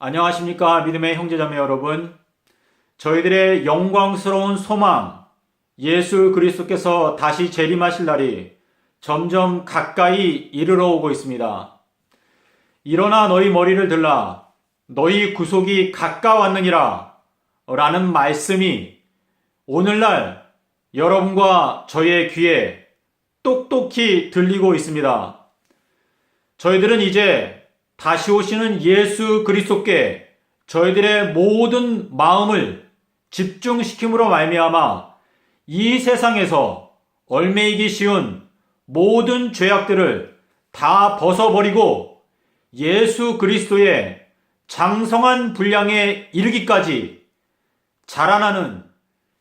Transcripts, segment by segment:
안녕하십니까 믿음의 형제자매 여러분. 저희들의 영광스러운 소망 예수 그리스도께서 다시 재림하실 날이 점점 가까이 이르러 오고 있습니다. 일어나 너희 머리를 들라 너희 구속이 가까웠느니라 라는 말씀이 오늘날 여러분과 저의 귀에 똑똑히 들리고 있습니다. 저희들은 이제 다시 오시는 예수 그리스도께 저희들의 모든 마음을 집중시킴으로 말미암아 이 세상에서 얼매이기 쉬운 모든 죄악들을 다 벗어버리고 예수 그리스도의 장성한 분량에 이르기까지 자라나는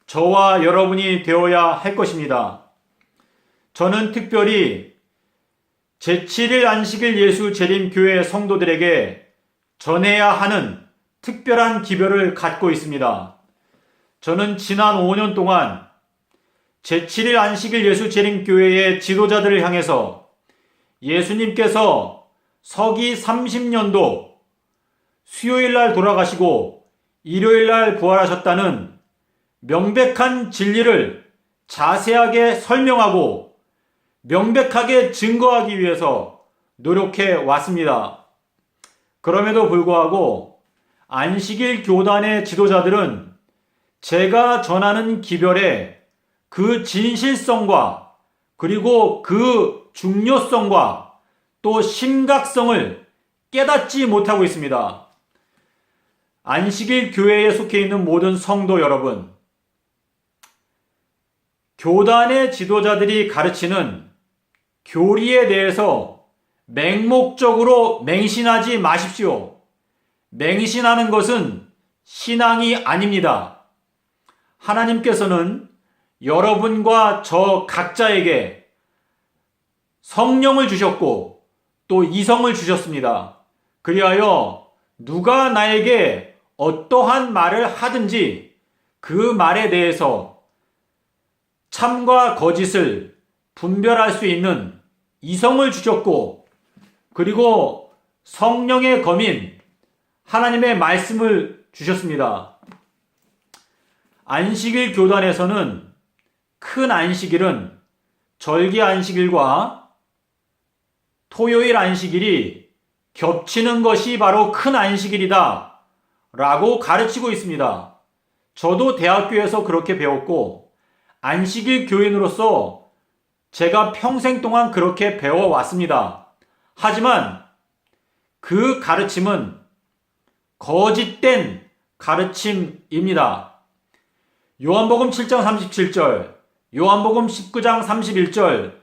저와 여러분이 되어야 할 것입니다. 저는 특별히 제7일 안식일 예수 재림교회 성도들에게 전해야 하는 특별한 기별을 갖고 있습니다. 저는 지난 5년 동안 제7일 안식일 예수 재림교회의 지도자들을 향해서 예수님께서 서기 30년도 수요일 날 돌아가시고 일요일 날 부활하셨다는 명백한 진리를 자세하게 설명하고 명백하게 증거하기 위해서 노력해 왔습니다. 그럼에도 불구하고 안식일 교단의 지도자들은 제가 전하는 기별의 그 진실성과 그리고 그 중요성과 또 심각성을 깨닫지 못하고 있습니다. 안식일 교회에 속해 있는 모든 성도 여러분, 교단의 지도자들이 가르치는 교리에 대해서 맹목적으로 맹신하지 마십시오. 맹신하는 것은 신앙이 아닙니다. 하나님께서는 여러분과 저 각자에게 성령을 주셨고 또 이성을 주셨습니다. 그리하여 누가 나에게 어떠한 말을 하든지 그 말에 대해서 참과 거짓을 분별할 수 있는 이성을 주셨고 그리고 성령의 검인 하나님의 말씀을 주셨습니다. 안식일 교단에서는 큰 안식일은 절기 안식일과 토요일 안식일이 겹치는 것이 바로 큰 안식일이다 라고 가르치고 있습니다. 저도 대학교에서 그렇게 배웠고 안식일 교인으로서 제가 평생 동안 그렇게 배워왔습니다. 하지만 그 가르침은 거짓된 가르침입니다. 요한복음 7장 37절, 요한복음 19장 31절,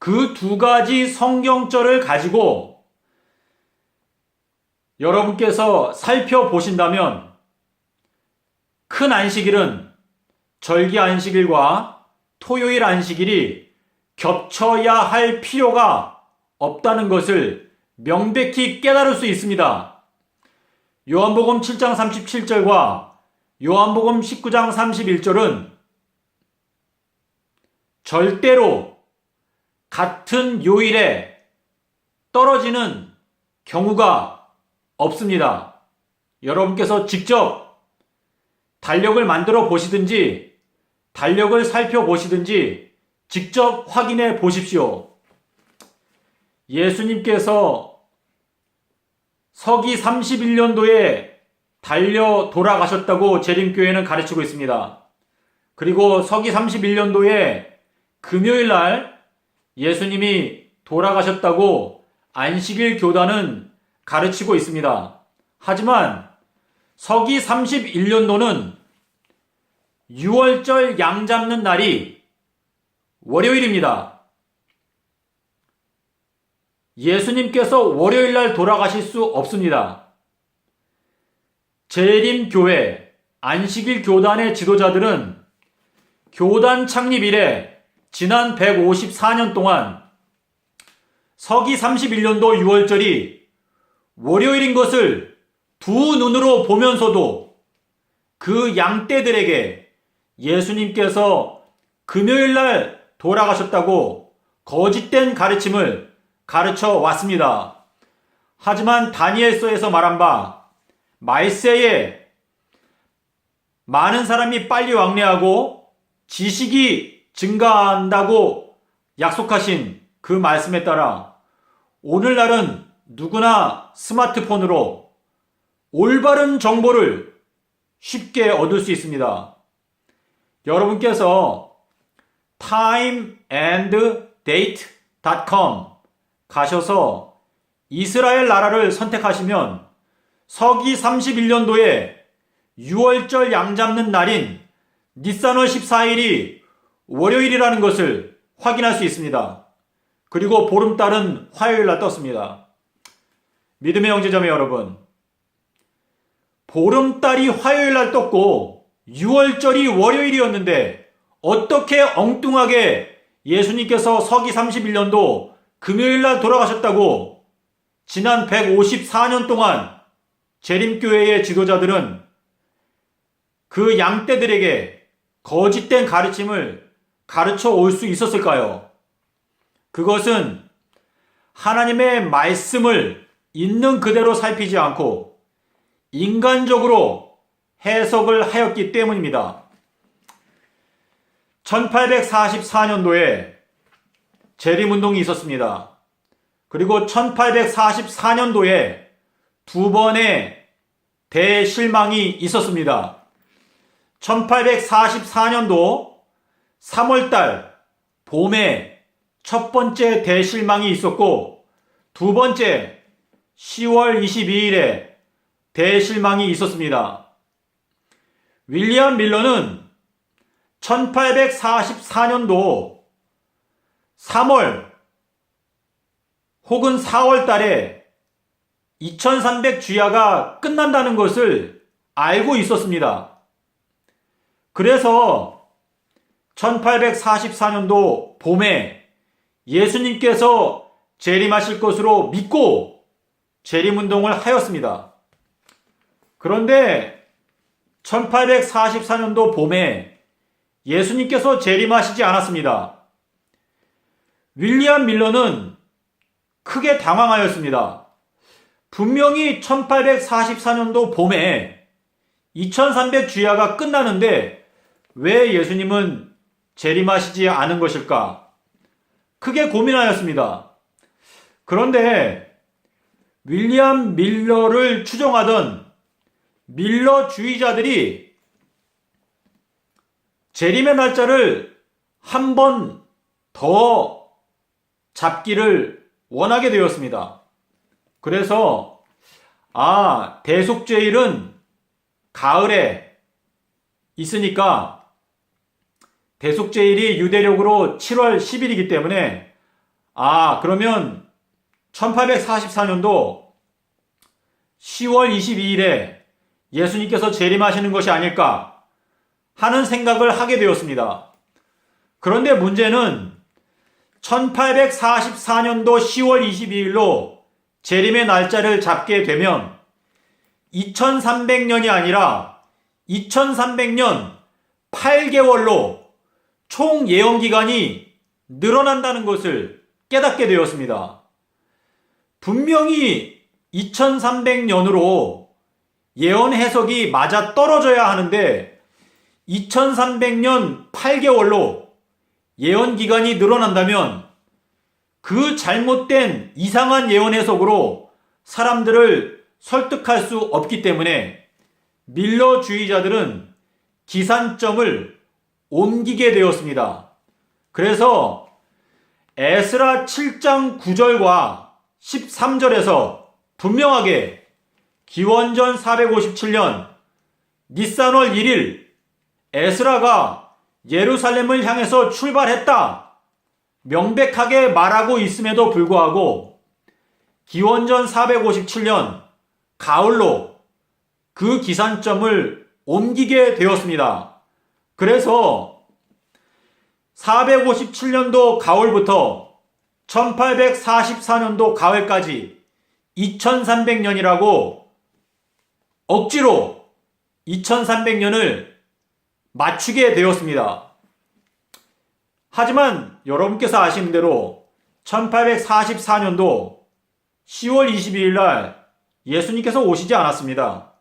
그 두 가지 성경절을 가지고 여러분께서 살펴보신다면 큰 안식일은 절기 안식일과 토요일 안식일이 겹쳐야 할 필요가 없다는 것을 명백히 깨달을 수 있습니다. 요한복음 7장 37절과 요한복음 19장 31절은 절대로 같은 요일에 떨어지는 경우가 없습니다. 여러분께서 직접 달력을 만들어 보시든지 달력을 살펴보시든지 직접 확인해 보십시오. 예수님께서 서기 31년도에 달려 돌아가셨다고 재림교회는 가르치고 있습니다. 그리고 서기 31년도에 금요일 날 예수님이 돌아가셨다고 안식일 교단은 가르치고 있습니다. 하지만 서기 31년도는 6월절 양 잡는 날이 월요일입니다. 예수님께서 월요일 날 돌아가실 수 없습니다. 재림교회, 안식일 교단의 지도자들은 교단 창립 이래 지난 154년 동안 서기 31년도 6월절이 월요일인 것을 두 눈으로 보면서도 그 양떼들에게 예수님께서 금요일 날 돌아가셨다고 거짓된 가르침을 가르쳐 왔습니다. 하지만 다니엘서에서 말한 바 말세에 많은 사람이 빨리 왕래하고 지식이 증가한다고 약속하신 그 말씀에 따라 오늘날은 누구나 스마트폰으로 올바른 정보를 쉽게 얻을 수 있습니다. 여러분께서 timeanddate.com 가셔서 이스라엘 나라를 선택하시면 서기 31년도에 6월절 양 잡는 날인 니산월 14일이 월요일이라는 것을 확인할 수 있습니다. 그리고 보름달은 화요일 날 떴습니다. 믿음의 형제자매 여러분, 보름달이 화요일 날 떴고 6월절이 월요일이었는데 어떻게 엉뚱하게 예수님께서 서기 31년도 금요일 날 돌아가셨다고 지난 154년 동안 재림교회의 지도자들은 그 양떼들에게 거짓된 가르침을 가르쳐 올 수 있었을까요? 그것은 하나님의 말씀을 있는 그대로 살피지 않고 인간적으로 해석을 하였기 때문입니다. 1844년도에 재림운동이 있었습니다. 그리고 1844년도에 두 번의 대실망이 있었습니다. 1844년도 3월달 봄에 첫 번째 대실망이 있었고 두 번째 10월 22일에 대실망이 있었습니다. 윌리엄 밀러는 1844년도 3월 혹은 4월 달에 2300 주야가 끝난다는 것을 알고 있었습니다. 그래서 1844년도 봄에 예수님께서 재림하실 것으로 믿고 재림운동을 하였습니다. 그런데 1844년도 봄에 예수님께서 재림하시지 않았습니다. 윌리엄 밀러는 크게 당황하였습니다. 분명히 1844년도 봄에 2300 주야가 끝나는데 왜 예수님은 재림하시지 않은 것일까? 크게 고민하였습니다. 그런데 윌리엄 밀러를 추종하던 밀러 주의자들이 재림의 날짜를 한 번 더 잡기를 원하게 되었습니다. 그래서 아 대속죄일은 가을에 있으니까 대속죄일이 유대력으로 7월 10일이기 때문에 아 그러면 1844년도 10월 22일에 예수님께서 재림하시는 것이 아닐까 하는 생각을 하게 되었습니다. 그런데 문제는 1844년도 10월 22일로 재림의 날짜를 잡게 되면 2300년이 아니라 2300년 8개월로 총 예언 기간이 늘어난다는 것을 깨닫게 되었습니다. 분명히 2300년으로 예언 해석이 맞아 떨어져야 하는데 2300년 8개월로 예언 기간이 늘어난다면 그 잘못된 이상한 예언 해석으로 사람들을 설득할 수 없기 때문에 밀러주의자들은 기산점을 옮기게 되었습니다. 그래서 에스라 7장 9절과 13절에서 분명하게 기원전 457년 니산월 1일 에스라가 예루살렘을 향해서 출발했다. 명백하게 말하고 있음에도 불구하고 기원전 457년 가을로 그 기산점을 옮기게 되었습니다. 그래서 457년도 가을부터 1844년도 가을까지 2300년이라고 억지로 2300년을 맞추게 되었습니다. 하지만 여러분께서 아시는 대로 1844년도 10월 22일 날 예수님께서 오시지 않았습니다.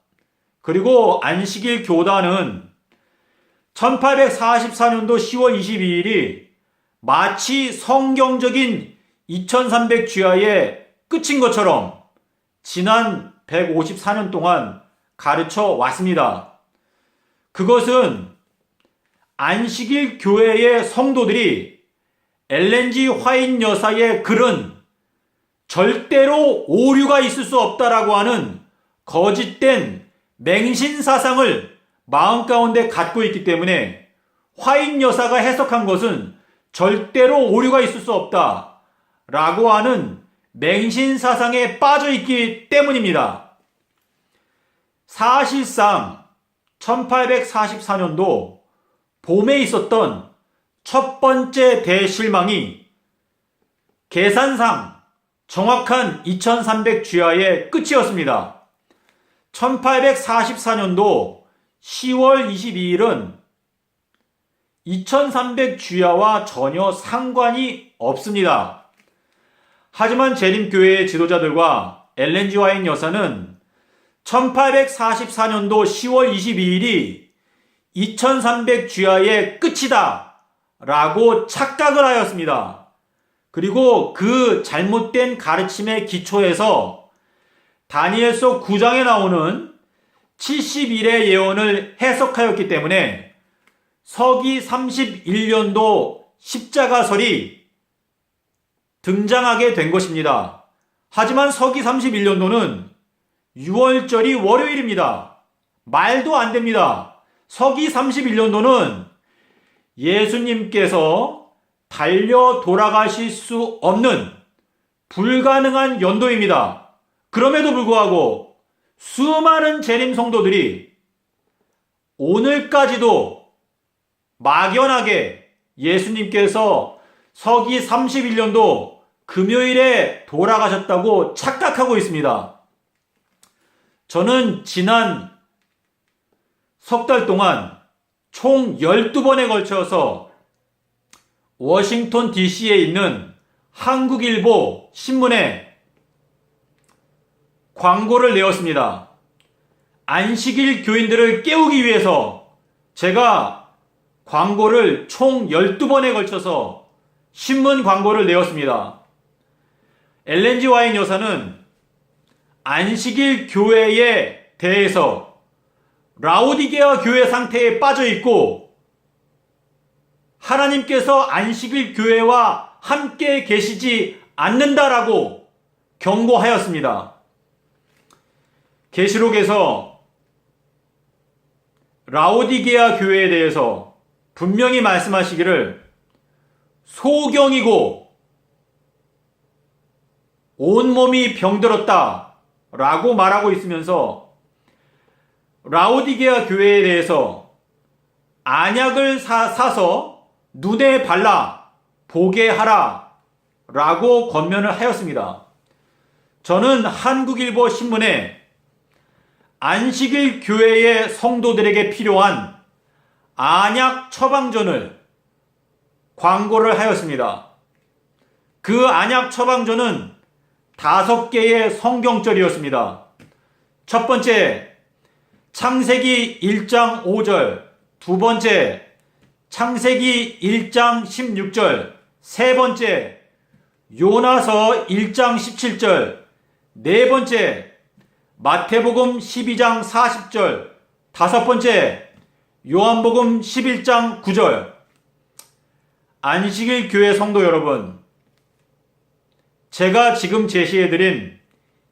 그리고 안식일 교단은 1844년도 10월 22일이 마치 성경적인 2300 주야의 끝인 것처럼 지난 154년 동안 가르쳐 왔습니다. 그것은 안식일 교회의 성도들이 엘렌지 화인 여사의 글은 절대로 오류가 있을 수 없다라고 하는 거짓된 맹신 사상을 마음 가운데 갖고 있기 때문에 화인 여사가 해석한 것은 절대로 오류가 있을 수 없다 라고 하는 맹신 사상에 빠져 있기 때문입니다. 사실상 1844년도 봄에 있었던 첫 번째 대실망이 계산상 정확한 2300 주야의 끝이었습니다. 1844년도 10월 22일은 2300 주야와 전혀 상관이 없습니다. 하지만 재림교회의 지도자들과 엘렌지 와인 여사는 1844년도 10월 22일이 2300 주야의 끝이다 라고 착각을 하였습니다. 그리고 그 잘못된 가르침의 기초에서 다니엘서 9장에 나오는 70일의 예언을 해석하였기 때문에 서기 31년도 십자가설이 등장하게 된 것입니다. 하지만 서기 31년도는 6월절이 월요일입니다. 말도 안 됩니다. 서기 31년도는 예수님께서 달려 돌아가실 수 없는 불가능한 연도입니다. 그럼에도 불구하고 수많은 재림 성도들이 오늘까지도 막연하게 예수님께서 서기 31년도 금요일에 돌아가셨다고 착각하고 있습니다. 저는 지난 석 달 동안 총 12번에 걸쳐서 워싱턴 DC에 있는 한국일보 신문에 광고를 내었습니다. 안식일 교인들을 깨우기 위해서 제가 광고를 총 12번에 걸쳐서 신문 광고를 내었습니다. 엘렌지 와인 여사는 안식일 교회에 대해서 라오디게아 교회 상태에 빠져 있고 하나님께서 안식일 교회와 함께 계시지 않는다라고 경고하였습니다. 계시록에서 라오디게아 교회에 대해서 분명히 말씀하시기를 소경이고 온몸이 병들었다 라고 말하고 있으면서 라오디게아 교회에 대해서 안약을 사, 사서 눈에 발라 보게 하라 라고 권면을 하였습니다. 저는 한국일보 신문에 안식일 교회의 성도들에게 필요한 안약 처방전을 광고를 하였습니다. 그 안약 처방전은 다섯 개의 성경절이었습니다. 첫 번째, 창세기 1장 5절. 두 번째, 창세기 1장 16절. 세 번째, 요나서 1장 17절. 네 번째, 마태복음 12장 40절. 다섯 번째, 요한복음 11장 9절. 안식일 교회 성도 여러분, 제가 지금 제시해드린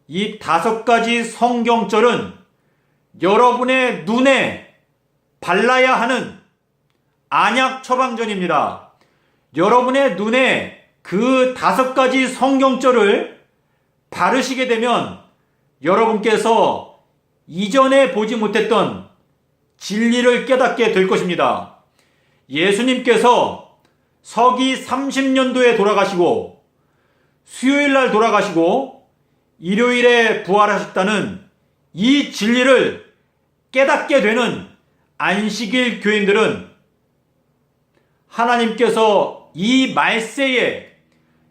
이 다섯 가지 성경절은 여러분의 눈에 발라야 하는 안약 처방전입니다. 여러분의 눈에 그 다섯 가지 성경절을 바르시게 되면 여러분께서 이전에 보지 못했던 진리를 깨닫게 될 것입니다. 예수님께서 서기 30년도에 돌아가시고 수요일 날 돌아가시고 일요일에 부활하셨다는 이 진리를 깨닫게 되는 안식일 교인들은 하나님께서 이 말세에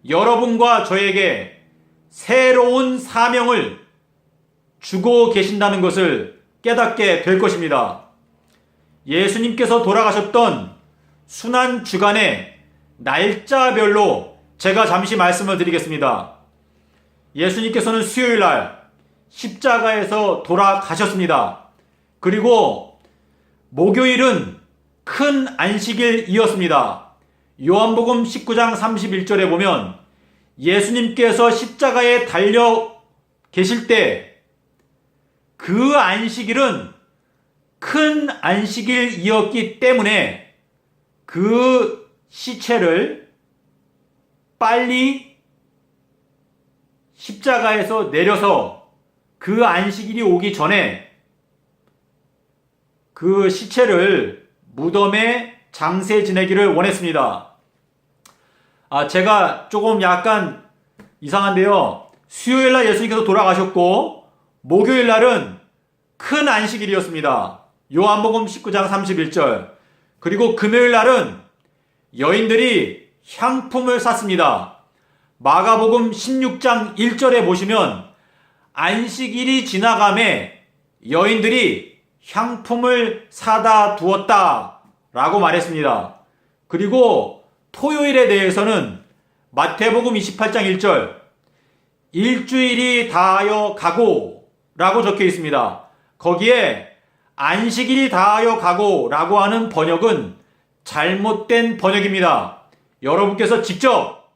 여러분과 저에게 새로운 사명을 주고 계신다는 것을 깨닫게 될 것입니다. 예수님께서 돌아가셨던 순환 주간의 날짜별로 제가 잠시 말씀을 드리겠습니다. 예수님께서는 수요일 날 십자가에서 돌아가셨습니다. 그리고 목요일은 큰 안식일이었습니다. 요한복음 19장 31절에 보면 예수님께서 십자가에 달려 계실 때 그 안식일은 큰 안식일이었기 때문에 그 시체를 빨리 십자가에서 내려서 그 안식일이 오기 전에 그 시체를 무덤에 장세 지내기를 원했습니다. 아, 제가 조금 약간 이상한데요. 수요일 날 예수님께서 돌아가셨고, 목요일 날은 큰 안식일이었습니다. 요한복음 19장 31절. 그리고 금요일 날은 여인들이 향품을 샀습니다. 마가복음 16장 1절에 보시면 안식일이 지나감에 여인들이 향품을 사다 두었다 라고 말했습니다. 그리고 토요일에 대해서는 마태복음 28장 1절 일주일이 다하여 가고 라고 적혀 있습니다. 거기에 안식일이 다하여 가고 라고 하는 번역은 잘못된 번역입니다. 여러분께서 직접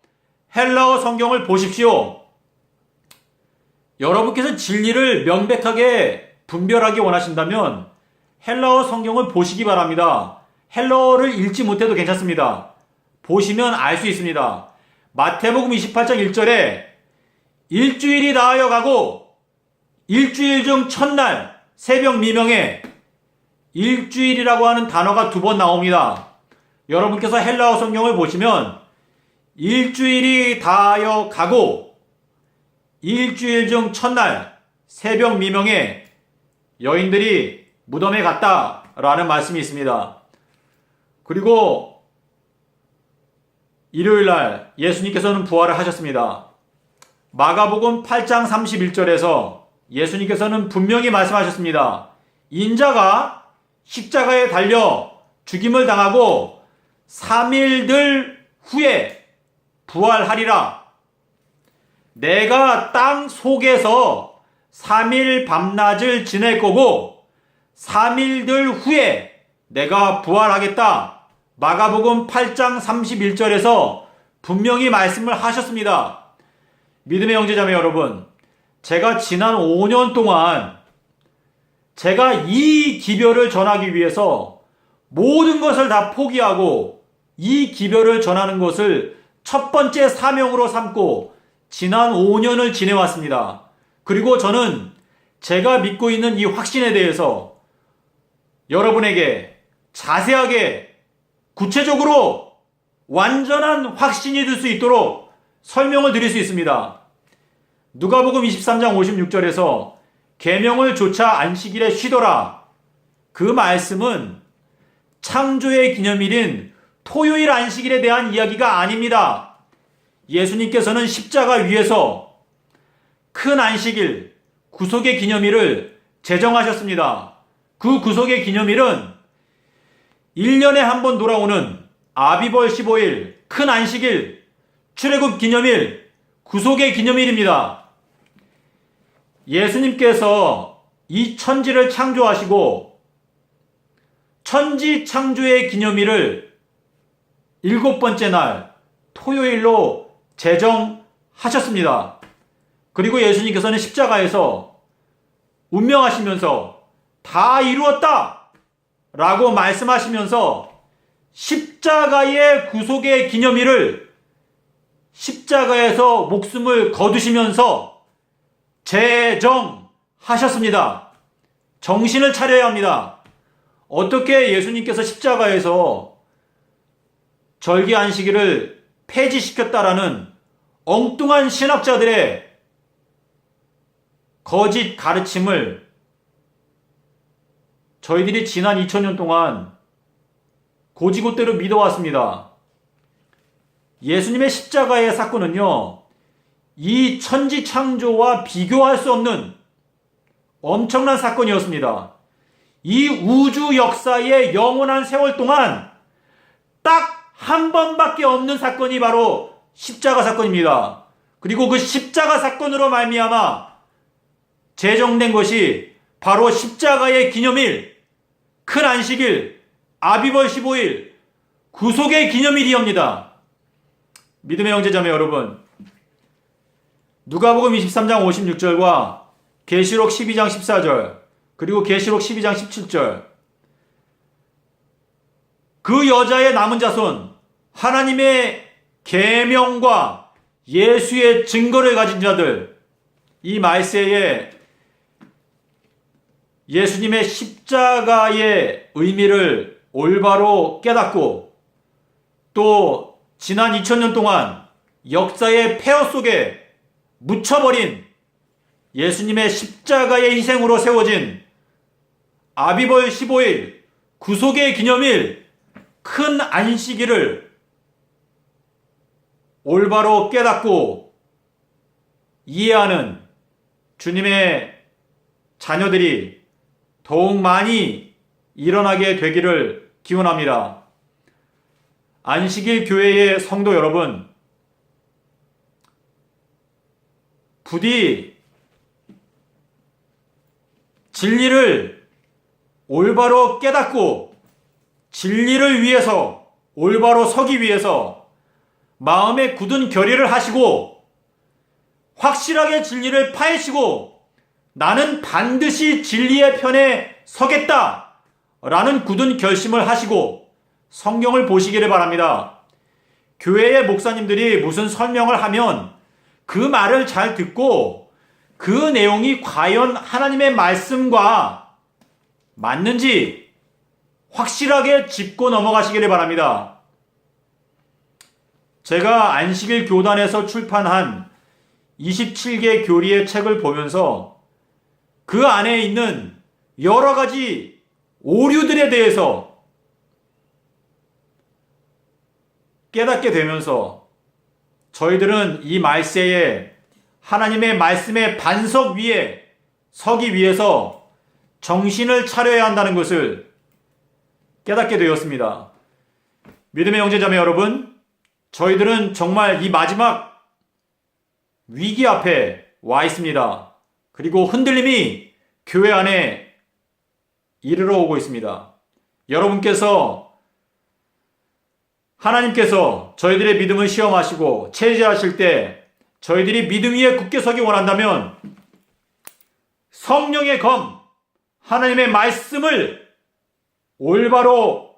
헬라어 성경을 보십시오. 여러분께서 진리를 명백하게 분별하기 원하신다면 헬라어 성경을 보시기 바랍니다. 헬라어를 읽지 못해도 괜찮습니다. 보시면 알 수 있습니다. 마태복음 28장 1절에 일주일이 다하여 가고 일주일 중 첫날 새벽 미명에 일주일이라고 하는 단어가 두 번 나옵니다. 여러분께서 헬라어 성경을 보시면 일주일이 다하여 가고 일주일 중 첫날 새벽 미명에 여인들이 무덤에 갔다라는 말씀이 있습니다. 그리고 일요일 날 예수님께서는 부활을 하셨습니다. 마가복음 8장 31절에서 예수님께서는 분명히 말씀하셨습니다. 인자가 십자가에 달려 죽임을 당하고 3일들 후에 부활하리라. 내가 땅 속에서 3일 밤낮을 지낼 거고 3일들 후에 내가 부활하겠다. 마가복음 8장 31절에서 분명히 말씀을 하셨습니다. 믿음의 형제자매 여러분, 제가 지난 5년 동안 제가 이 기별을 전하기 위해서 모든 것을 다 포기하고 이 기별을 전하는 것을 첫 번째 사명으로 삼고 지난 5년을 지내왔습니다. 그리고 저는 제가 믿고 있는 이 확신에 대해서 여러분에게 자세하게 구체적으로 완전한 확신이 들 수 있도록 설명을 드릴 수 있습니다. 누가복음 23장 56절에서 계명을 조차 안식일에 쉬더라. 그 말씀은 창조의 기념일인 토요일 안식일에 대한 이야기가 아닙니다. 예수님께서는 십자가 위에서 큰 안식일, 구속의 기념일을 제정하셨습니다. 그 구속의 기념일은 1년에 한 번 돌아오는 아비벌 15일, 큰 안식일, 출애굽 기념일, 구속의 기념일입니다. 예수님께서 이 천지를 창조하시고 천지 창조의 기념일을 일곱 번째 날 토요일로 제정하셨습니다. 그리고 예수님께서는 십자가에서 운명하시면서 다 이루었다! 라고 말씀하시면서 십자가의 구속의 기념일을 십자가에서 목숨을 거두시면서 재정하셨습니다. 정신을 차려야 합니다. 어떻게 예수님께서 십자가에서 절기 안식일을 폐지시켰다라는 엉뚱한 신학자들의 거짓 가르침을 저희들이 지난 2000년 동안 고지고대로 믿어왔습니다. 예수님의 십자가의 사건은요, 이 천지 창조와 비교할 수 없는 엄청난 사건이었습니다. 이 우주 역사의 영원한 세월 동안 딱 한 번밖에 없는 사건이 바로 십자가 사건입니다. 그리고 그 십자가 사건으로 말미암아 제정된 것이 바로 십자가의 기념일, 큰 안식일, 아비벌 15일, 구속의 기념일이옵니다. 믿음의 형제자매 여러분, 누가복음 23장 56절과 계시록 12장 14절, 그리고 계시록 12장 17절, 그 여자의 남은 자손, 하나님의 계명과 예수의 증거를 가진 자들, 이 말세에 예수님의 십자가의 의미를 올바로 깨닫고 또 지난 2000년 동안 역사의 폐허 속에 묻혀버린 예수님의 십자가의 희생으로 세워진 아비벌 15일 구속의 기념일 큰 안식일을 올바로 깨닫고 이해하는 주님의 자녀들이 더욱 많이 일어나게 되기를 기원합니다. 안식일 교회의 성도 여러분, 부디 진리를 올바로 깨닫고 진리를 위해서 올바로 서기 위해서 마음에 굳은 결의를 하시고 확실하게 진리를 파헤치고 나는 반드시 진리의 편에 서겠다 라는 굳은 결심을 하시고 성경을 보시기를 바랍니다. 교회의 목사님들이 무슨 설명을 하면 그 말을 잘 듣고 그 내용이 과연 하나님의 말씀과 맞는지 확실하게 짚고 넘어가시기를 바랍니다. 제가 안식일 교단에서 출판한 27개 교리의 책을 보면서 그 안에 있는 여러 가지 오류들에 대해서 깨닫게 되면서 저희들은 이 말세에 하나님의 말씀의 반석 위에 서기 위해서 정신을 차려야 한다는 것을 깨닫게 되었습니다. 믿음의 형제자매 여러분, 저희들은 정말 이 마지막 위기 앞에 와 있습니다. 그리고 흔들림이 교회 안에 이르러 오고 있습니다. 여러분께서 하나님께서 저희들의 믿음을 시험하시고 체제하실 때 저희들이 믿음 위에 굳게 서기 원한다면 성령의 검, 하나님의 말씀을 올바로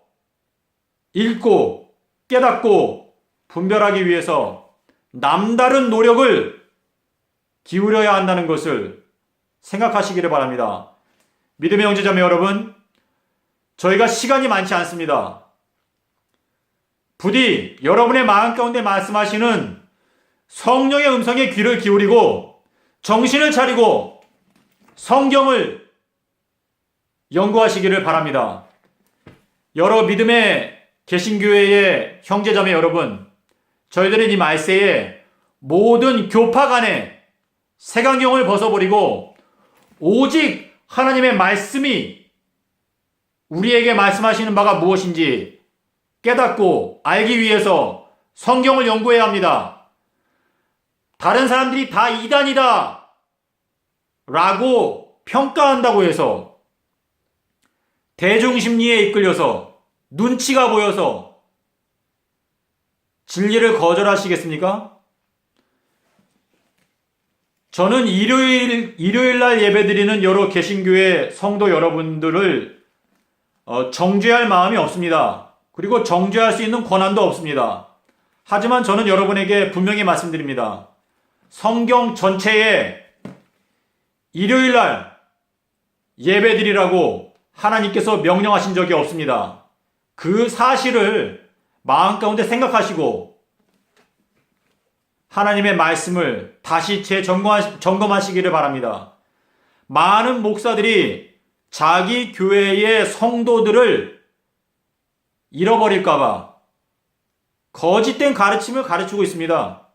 읽고 깨닫고 분별하기 위해서 남다른 노력을 기울여야 한다는 것을 생각하시기를 바랍니다. 믿음의 형제자매 여러분, 저희가 시간이 많지 않습니다. 부디 여러분의 마음 가운데 말씀하시는 성령의 음성에 귀를 기울이고 정신을 차리고 성경을 연구하시기를 바랍니다. 여러 믿음의 개신교회의 형제자매 여러분, 저희들은 이 말세에 모든 교파 간에 색안경을 벗어버리고 오직 하나님의 말씀이 우리에게 말씀하시는 바가 무엇인지 깨닫고 알기 위해서 성경을 연구해야 합니다. 다른 사람들이 다 이단이다 라고 평가한다고 해서 대중심리에 이끌려서 눈치가 보여서 진리를 거절하시겠습니까? 저는 일요일, 일요일 날 예배 드리는 여러 개신교회 성도 여러분들을 어, 정죄할 마음이 없습니다. 그리고 정죄할 수 있는 권한도 없습니다. 하지만 저는 여러분에게 분명히 말씀드립니다. 성경 전체에 일요일 날 예배 드리라고 하나님께서 명령하신 적이 없습니다. 그 사실을 마음 가운데 생각하시고 하나님의 말씀을 다시 재점검하시기를 바랍니다. 많은 목사들이 자기 교회의 성도들을 잃어버릴까봐 거짓된 가르침을 가르치고 있습니다.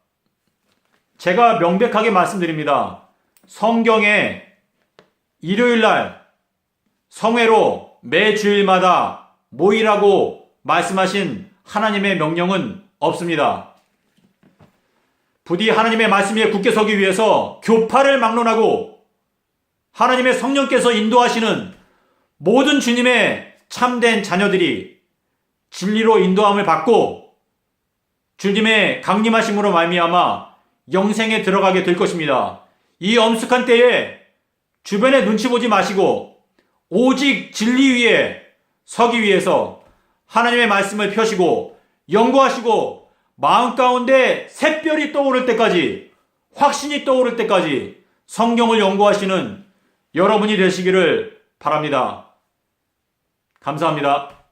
제가 명백하게 말씀드립니다. 성경에 일요일 날 성회로 매 주일마다 모이라고 말씀하신 하나님의 명령은 없습니다. 부디 하나님의 말씀 위에 굳게 서기 위해서 교파를 막론하고 하나님의 성령께서 인도하시는 모든 주님의 참된 자녀들이 진리로 인도함을 받고 주님의 강림하심으로 말미암아 영생에 들어가게 될 것입니다. 이 엄숙한 때에 주변에 눈치 보지 마시고 오직 진리 위에 서기 위해서 하나님의 말씀을 펴시고 연구하시고 마음 가운데 샛별이 떠오를 때까지 확신이 떠오를 때까지 성경을 연구하시는 여러분이 되시기를 바랍니다. 감사합니다.